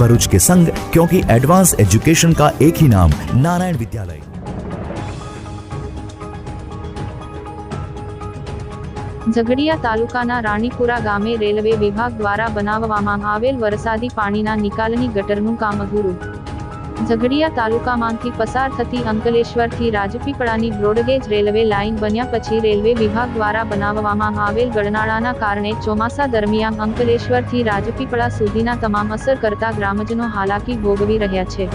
भरूच के संग क्योंकि एडवांस एजुकेशन का एक ही नाम नारायण विद्यालय ઝઘડિયા તાલુકાના રાણીપુરા ગામે રેલવે વિભાગ દ્વારા બનાવવામાં આવેલ વરસાદી પાણીના નિકાલની ગટરનું કામ અધૂરું ઝઘડિયા તાલુકામાંથી પસાર થતી અંકલેશ્વરથી રાજપીપળાની બ્રોડગેજ રેલવે લાઇન બન્યા પછી રેલવે વિભાગ દ્વારા બનાવવામાં આવેલ ગળનાળાના કારણે ચોમાસા દરમિયાન અંકલેશ્વરથી રાજપીપળા સુધીના તમામ અસર કરતા ગ્રામજનો હાલાકી ભોગવી રહ્યા છે.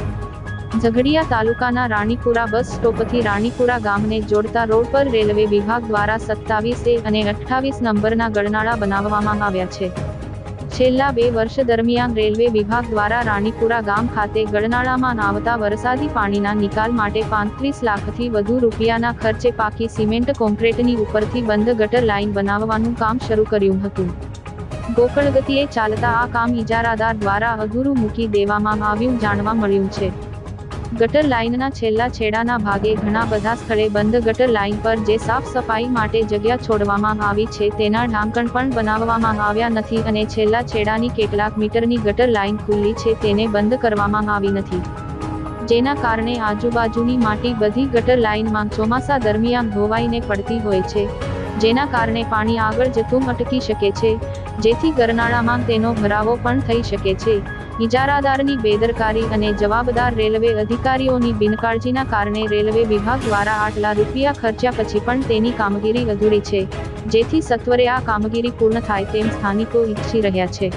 ઝઘડિયા તાલુકાના રાણીપુરા બસ સ્ટોપથી રાણીપુરા ગામને જોડતા રોડ પર રેલવે વિભાગ દ્વારા સત્તાવીસ અને અઠ્ઠાવીસ નંબરના ગળનાળા બનાવવામાં આવ્યા છે. છેલ્લા બે વર્ષ દરમિયાન રેલવે વિભાગ દ્વારા રાણીપુરા ગામ ખાતે ગળનાળામાં આવતા વરસાદી પાણીના નિકાલ માટે પાંત્રીસ લાખથી વધુ રૂપિયાના ખર્ચે પાકી સિમેન્ટ કોન્ક્રીટની ઉપરથી બંધ ગટર લાઇન બનાવવાનું કામ શરૂ કર્યું હતું. ગોકળગતિએ ચાલતા આ કામ ઇજારાદાર દ્વારા અધૂરું મૂકી દેવામાં આવ્યું જાણવા મળ્યું છે. ગટર લાઇનના છેલ્લા છેડાના ભાગે ઘણા બધા સ્થળે બંધ ગટર લાઇન પર જે સાફ સફાઈ માટે જગ્યા છોડવામાં આવી છે તેના ઢાંકણ પણ બનાવવામાં આવ્યા નથી અને છેલ્લા છેડાની કેટલાક મીટરની ગટર લાઇન ખુલ્લી છે તેને બંધ કરવામાં આવી નથી. જેના કારણે આજુબાજુની માટી બધી ગટર લાઇનમાં ચોમાસા દરમિયાન ધોવાઈને પડતી હોય છે. જેના કારણે પાણી આગળ જતું અટકી શકે છે, જેથી ગરનાળામાં તેનો ભરાવો પણ થઈ શકે છે. ઇજારાદારની બેદરકારી અને જવાબદાર રેલવે અધિકારીઓની બિનકાળજીના કારણે રેલવે વિભાગ દ્વારા આટલા રૂપિયા ખર્ચ્યા પછી પણ તેની કામગીરી અધૂરી છે. જેથી સત્વરે આ કામગીરી પૂર્ણ થાય તેમ સ્થાનિકો ઈચ્છી રહ્યા છે.